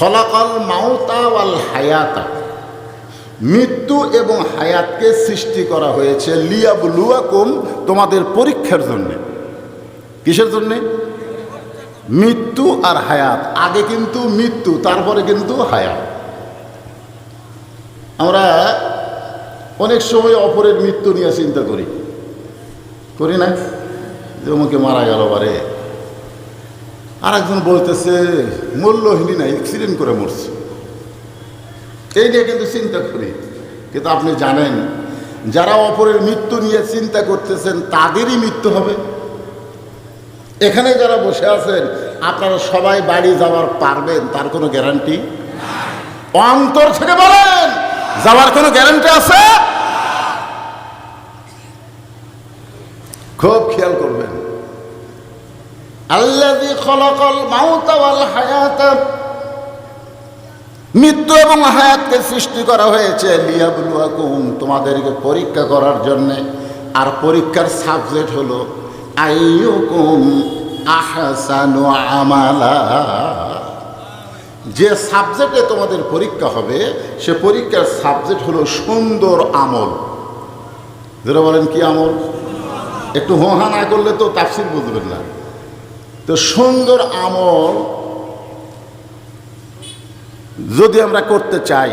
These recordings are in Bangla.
খলাকাল মাউতা ওয়াল হায়াতা। মৃত্যু এবং হায়াতকে সৃষ্টি করা হয়েছে লিয়াবলুয়াকুম তোমাদের পরীক্ষার জন্যে। কিসের জন্যে? মৃত্যু আর হায়াত। আগে কিন্তু মৃত্যু, তারপরে কিন্তু হায়াত। আমরা অনেক সময় অপরের মৃত্যু নিয়ে চিন্তা করি। করি না? যে অমুকে মারা গেল বারে। আর একজন বলতেছে, মূল্যহীনই না অ্যাক্সিডেন্ট করে মরছে। এই নিয়ে কিন্তু চিন্তা করি। কিন্তু আপনি জানেন, যারা অপরের মৃত্যু নিয়ে চিন্তা করতেছেন, তাদেরই মৃত্যু হবে। এখানে যারা বসে আছেন, আপনারা সবাই বাড়ি যাওয়ার পারবেন, তার কোনো গ্যারান্টি? অন্তর থেকে বলেন, যাওয়ার কোনো গ্যারান্টি আছে? খুব খেয়াল করবেন। হায়াতা। মৃত্যু এবং হায়াতকে সৃষ্টি করা হয়েছে তোমাদেরকে পরীক্ষা করার জন্যে। আর পরীক্ষার সাবজেক্ট হলো আমালা। যে সাবজেক্টে তোমাদের পরীক্ষা হবে, সে পরীক্ষার সাবজেক্ট হলো সুন্দর আমল। যেটা বলেন কি আমল? একটু হোহা না করলে তো তাফসির বুঝবেন না। তো সুন্দর আমল যদি আমরা করতে চাই,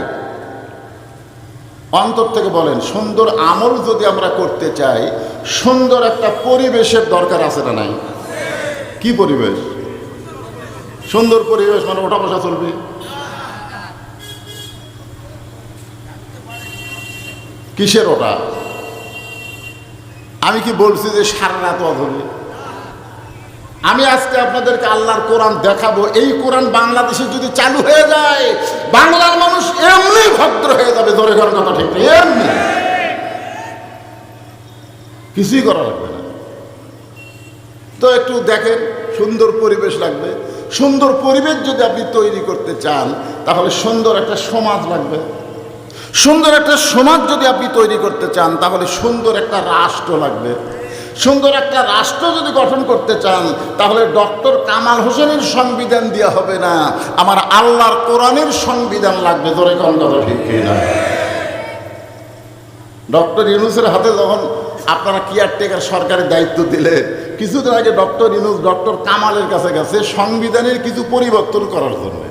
অন্তর থেকে বলেন, সুন্দর আমল যদি আমরা করতে চাই, সুন্দর একটা পরিবেশের দরকার আছে না নাই? কি পরিবেশ? সুন্দর পরিবেশ মানে ওঠা বসা চলবে। কিসের ওটা? আমি কি বলছি যে সারা রাত অধবে আমি আজকে আপনাদেরকে আল্লাহর কোরআন দেখাবো। এই কোরআন বাংলাদেশে যদি চালু হয়ে যায়, বাংলার মানুষ এমনি ভদ্র হয়ে যাবে, ধরে ঘর কথা ঠিক এমনি। কিছুই করা লাগবে না। তো একটু দেখেন, সুন্দর পরিবেশ লাগবে। সুন্দর পরিবেশ যদি আপনি তৈরি করতে চান, তাহলে সুন্দর একটা সমাজ লাগবে। সুন্দর একটা সমাজ যদি আপনি তৈরি করতে চান, তাহলে সুন্দর একটা রাষ্ট্র লাগবে। সুন্দর একটা রাষ্ট্র যদি গঠন করতে চান, তাহলে ডক্টর কামাল হোসেনের সংবিধান দেওয়া হবে না। আমার আল্লাহর কোরআনের সংবিধান লাগবে ধরে ঠিক না ডক্টর ইউনুসের হাতে যখন আপনারা কেয়ারটেকার সরকারের দায়িত্ব দিলেন কিছুদিন আগে ডক্টর ইউনুস ডক্টর কামালের কাছে গেছে সংবিধানের কিছু পরিবর্তন করার জন্য।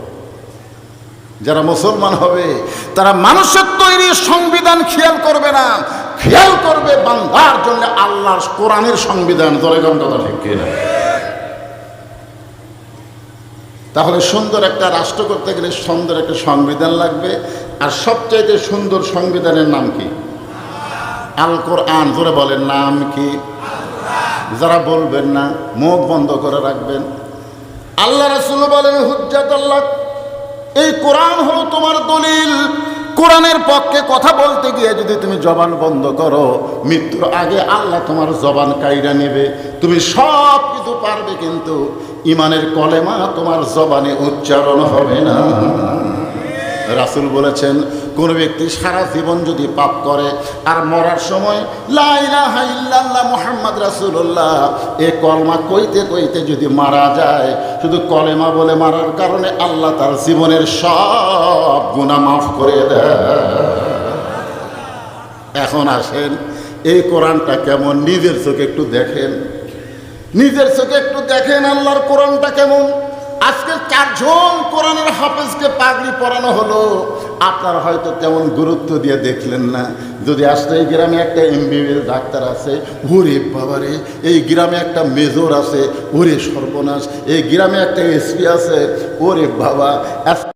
যারা মুসলমান হবে, তারা মানুষের তৈরি সংবিধান খেয়াল করবে না। খেয়াল করবে বান্ধার জন্য আল্লাহর কোরআনের সংবিধান। কোন কথা ঠিক কিনা? তাহলে সুন্দর একটা রাষ্ট্র করতে গেলে সুন্দর একটা সংবিধান লাগবে। আর সবচাইতে সুন্দর সংবিধানের নাম কি? আল কোরআন। ধরে বলেন, নাম কি? যারা বলবেন না, মুখ বন্ধ করে রাখবেন। আল্লাহ রাসুল বলেন, হুজ্জাত আল্লাহ, এই কোরআন হলো তোমার দলিল। কোরআনের পক্ষে কথা বলতে গিয়ে যদি তুমি জবান বন্ধ করো, মৃত্যুর আগে আল্লাহ তোমার জবান কাইরা নেবে। তুমি সব কিছু পারবে কিন্তু ইমানের কলেমা তোমার জবানে উচ্চারণ হবে না। রাসুল বলেছেন কোন ব্যক্তি সারা জীবন যদি পাপ করে আর মরার সময় মোহাম্মদ রাসুল্লাহ এ কলমা কইতে কইতে যদি মারা যায়, শুধু কলেমা বলে মারার কারণে আল্লাহ তার জীবনের সব গুণা মাফ করে দেয়। এখন আসেন, এই কোরআনটা কেমন? নিজের চোখে একটু দেখেন। নিজের চোখে একটু দেখেন আল্লাহর কোরআনটা কেমন? আজকে চারজন কোরআনের হাফেজকে পাগড়ি পরানো হলো। আপনারা হয়তো তেমন গুরুত্ব দিয়ে দেখলেন না। যদি আসলে এই গ্রামে একটা এমবিবিএস ডাক্তার আছে, ওরে বাবারে, এই গ্রামে একটা মেজর আছে, ওরে সর্বনাশ, এই গ্রামে একটা এসপি আছে, ওরে বাবা